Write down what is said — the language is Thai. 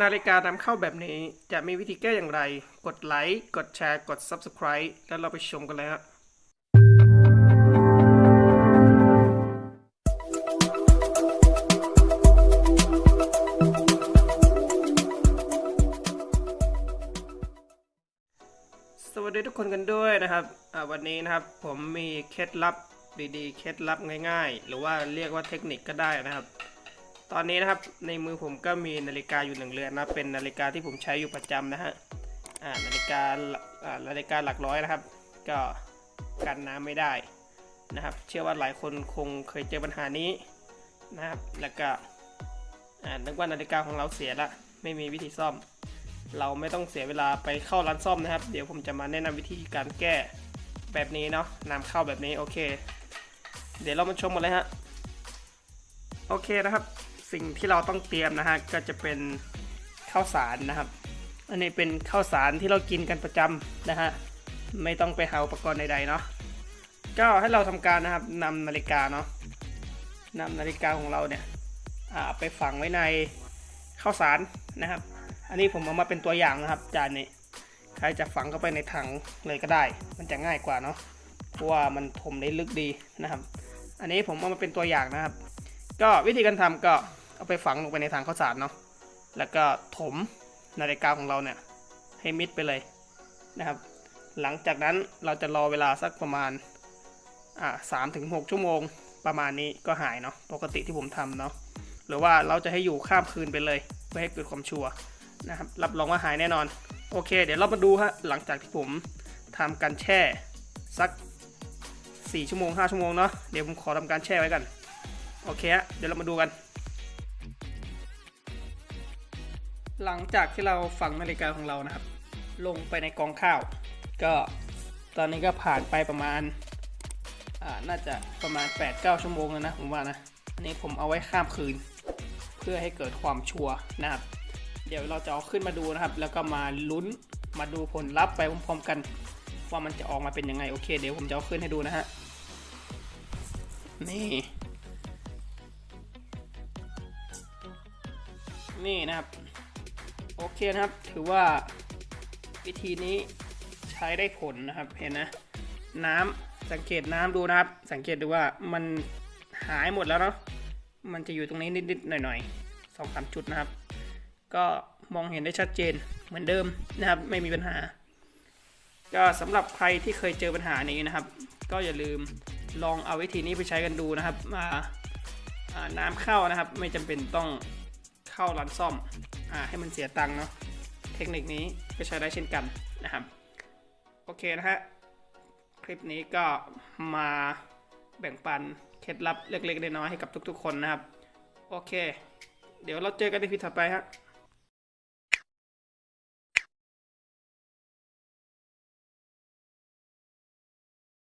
นาฬิกานำเข้าแบบนี้จะมีวิธีแก้อย่างไร กดไลค์ กดแชร์ กด Subscribe แล้วเราไปชมกันเลยฮะสวัสดีทุกคนกันด้วยนะครับวันนี้นะครับผมมีเคล็ดลับดีๆ เคล็ดลับง่ายๆ หรือว่าเรียกว่าเทคนิคก็ได้นะครับ ตอนนี้นะครับในมือผมก็มีนาฬิกาอยู่หนึ่งเรือนนะเป็นนาฬิกาที่ผมใช้อยู่ประจำนะฮะอ่านาฬิกาหลักอ่านาฬิกาหลักร้อยนะครับ ก็กันน้ำไม่ได้นะครับ เชื่อว่าหลายคนคงเคยเจอปัญหานี้นะครับแล้วก็อ่านึกว่านาฬิกาของเราเสียละไม่มีวิธีซ่อม เราไม่ต้องเสียเวลาไปเข้าร้านซ่อมนะครับ เดี๋ยวผมจะมาแนะนำวิธีการแก้แบบนี้เนาะนำเข้าแบบนี้โอเค เดี๋ยวเรามาชมกันเลยฮะโอเคนะครับ สิ่งที่เราต้องเตรียมนะฮะก็จะเป็นข้าวสารนะครับ อันนี้เป็นข้าวสารที่เรากินกันประจำนะฮะไม่ต้องไปหาอุปกรณ์ใดๆเนาะก็ให้เราทำการนะครับนำนาฬิกาเนาะนำนาฬิกาของเราเนี่ยไปฝังไว้ในข้าวสารนะครับ อันนี้ผมเอามาเป็นตัวอย่างนะครับ จานนี้ใครจะฝังเข้าไปในถังเลยก็ได้ มันจะง่ายกว่าเนาะเพราะว่ามันถมได้ลึกดีนะครับ อันนี้ผมเอามาเป็นตัวอย่างนะครับ ก็วิธีการทำก็ เอาไปฝังลงไปในถังข้าวสารเนาะแล้วก็ถมนาฬิกาของเราเนี่ยให้มิดไปเลยนะครับ หลังจากนั้นเราจะรอเวลาสักประมาณอ่าสามถึงหกชั่วโมงประมาณนี้ก็หายเนาะปกติที่ผมทำเนาะหรือว่าเราจะให้อยู่ข้ามคืนไปเลยเพื่อให้เกิดความชัวร์นะครับรับรองว่าหายแน่นอน โอเค เดี๋ยวเรามาดูฮะหลังจากที่ผมทำการแช่สัก 4 ชั่วโมง 5 ชั่วโมงเนาะเดี๋ยวผมขอทำการแช่ไว้กัน โอเคฮะเดี๋ยวเรามาดูกัน หลังจากที่เราฝังนาฬิกาของเรานะครับ ลงไปในกองข้าว ก็ตอนนี้ก็ผ่านไปประมาณน่าจะประมาณ 8-9 ชั่วโมงแล้วนะผมว่านะอันนี้ผมเอาไว้ข้ามคืน เพื่อให้เกิดความชัวร์นะครับ เดี๋ยวเราจะเอาขึ้นมาดูนะครับ แล้วก็มาลุ้นมาดูผลลัพธ์ไปพร้อมๆกัน ว่ามันจะออกมาเป็นยังไงโอเค เดี๋ยวผมจะเอาขึ้นให้ดูนะฮะนี่ นี่นะครับ โอเคนะครับ ถือว่าวิธีนี้ใช้ได้ผลนะครับ เห็นนะ น้ำสังเกตน้ำดูนะครับ สังเกตดูว่ามันหายหมดแล้วเนาะ มันจะอยู่ตรงนี้นิดๆหน่อยๆสองสามจุดนะครับ ก็มองเห็นได้ชัดเจนเหมือนเดิมนะครับ ไม่มีปัญหา ก็สำหรับใครที่เคยเจอปัญหานี้นะครับ ก็อย่าลืมลองเอาวิธีนี้ไปใช้กันดูนะครับมาอ่าน้ำเข้านะครับ ไม่จำเป็นต้องเข้าร้านซ่อม อาให้มันเสียตังค์เนาะเทคนิคนี้ก็ใช้ได้เช่นกันนะครับโอเคนะฮะคลิปนี้ก็มาแบ่งปันเคล็ดลับเล็กๆน้อยๆให้กับทุกๆ คนนะครับ โอเค เดี๋ยวเราเจอกันในคลิปถัดไปฮะ